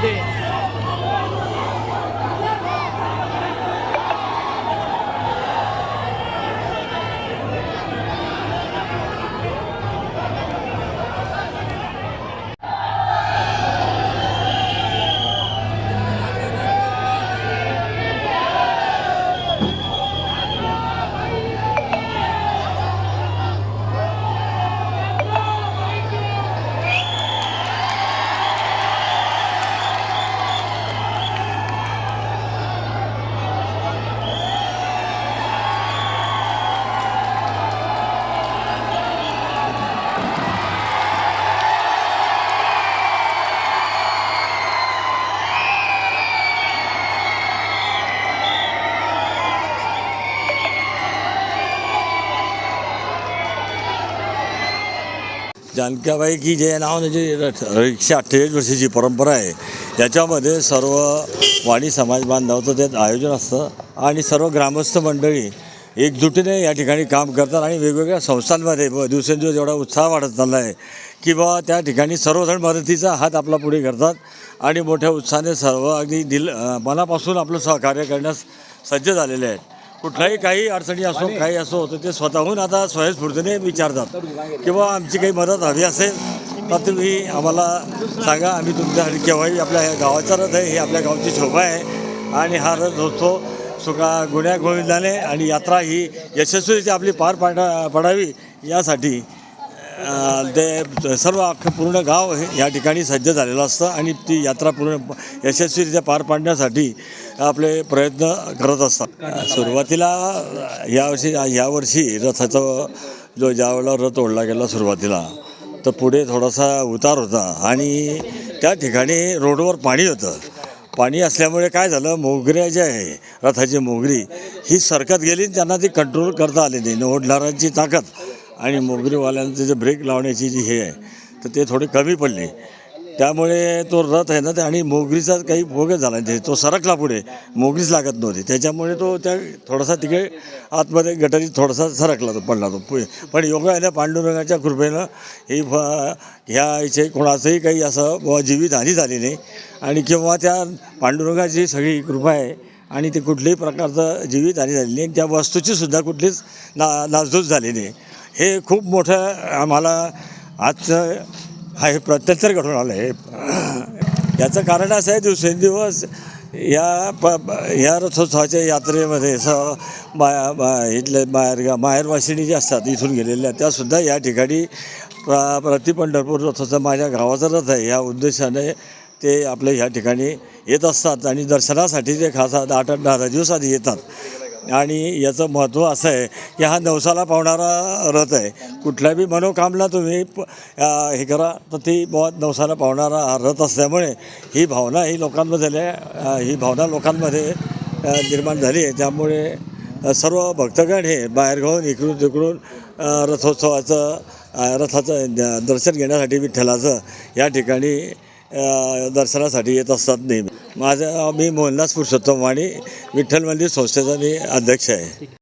对 जानक्याबाई की जे नाव म्हणजे र- एकशे अठ्ठेचाळीस वर्षाची परंपरा आहे याच्यामध्ये सर्व वाणी समाज बांधवाचं त्यात आयोजन असतं आणि सर्व ग्रामस्थ मंडळी एकजुटीने या ठिकाणी काम करतात आणि वेगवेगळ्या संस्थांमध्ये दिवसेंदिवस एवढा उत्साह वाढत चालला आहे की बा त्या ठिकाणी सर्वजण मदतीचा हात आपला पुढे करतात आणि मोठ्या उत्साहाने सर्व अगदी दिल मनापासून आपलं सहकार्य करण्यास सज्ज झालेले आहेत. कुठलाही काही अडचणी असो काही असो तर ते स्वतःहून आता स्वयंस्फूर्तीने विचारतात. किंवा आमची काही मदत हवी असेल तर तुम्ही आम्हाला सांगा. आम्ही तुमच्यासाठी केव्हाही आपल्या गावाचा रथ आहे ही आपल्या गावची शोभा आहे. आणि हा रथ होतो सुका गुन्ह्या गोविंदाने आणि यात्रा ही यशस्वीरित्या आपली पार पाडा पडावी यासाठी ते सर्व अख्खं पूर्ण गाव हे या ठिकाणी सज्ज झालेलं असतं. आणि ती यात्रा पूर्ण यशस्वीरित्या पार पाडण्यासाठी आपले प्रयत्न करत असतात. सुरुवातीला यावर्षी यावर्षी रथाचं जो ज्यावेळेला रथ ओढला गेला सुरुवातीला तर पुढे थोडासा उतार होता आणि त्या ठिकाणी रोडवर पाणी होतं. पाणी असल्यामुळे काय झालं मोगऱ्या जे आहे रथाची मोगरी ही सरकत गेली आणि त्यांना ती कंट्रोल करता आली नाही. ओढणाऱ्यांची ताकद आणि मोगरीवाल्यांचे जे ब्रेक लावण्याची जी हे आहे तर ते थोडे कमी पडले. त्यामुळे तो रथ आहे ना ते आणि मोगरीचा काही भोगच झाला नाही. तो सरकला पुढे. मोगरीच लागत नव्हती. त्याच्यामुळे तो त्या थोडासा तिकडे आतमध्ये गटारी थोडासा सरकला तो पडला तो. पुढे पण योगायला पांडुरंगाच्या कृपेनं ही फ ह्या इथे कोणाचंही काही असं जीवित जीवितहानी झाली नाही. आणि किंवा त्या पांडुरंगाची सगळी कृपा आहे आणि ते कुठल्याही प्रकारचं जीवितहानी झाली नाही. आणि त्या वस्तूची सुद्धा कुठलीच ना नासधूस झाली नाही. हे खूप मोठं आम्हाला आजचं हा हे प्रत्यंतर घडून आलं आहे याचं कारण असं आहे दिवसेंदिवस या प या रथोत्सवाच्या यात्रेमध्ये स बा बा इथले बाहेर माहेरवासिनी जे असतात इथून गेलेल्या त्यासुद्धा या ठिकाणी प्र प्रति पंढरपूर रथोत्सव माझ्या गावाचा रथ आहे. या उद्देशाने ते आपले ह्या ठिकाणी येत असतात आणि दर्शनासाठी ते खास आठ आठ दहा दहा दिवस आधी येतात. आणि याचं महत्त्व असं आहे की हा नवसाला पावणारा रथ आहे. कुठल्याही मनोकामना तुम्ही प- हे करा तर ती नवसाला पावणारा हा रथ असल्यामुळे ही भावना ही लोकांमध्ये ही भावना लोकांमध्ये निर्माण झाली आहे. त्यामुळे सर्व भक्तगण हे बाहेरगावून इकडून तिकडून रथोत्सवाचं रथाचं दर्शन घेण्यासाठी विठ्ठलाचं या ठिकाणी दर्शनासाठी येत असतात नेहमी. माझं मी मोहनदास पुरुषोत्तम वाणी विठ्ठल मंदिर संस्थेचा मी अध्यक्ष आहे.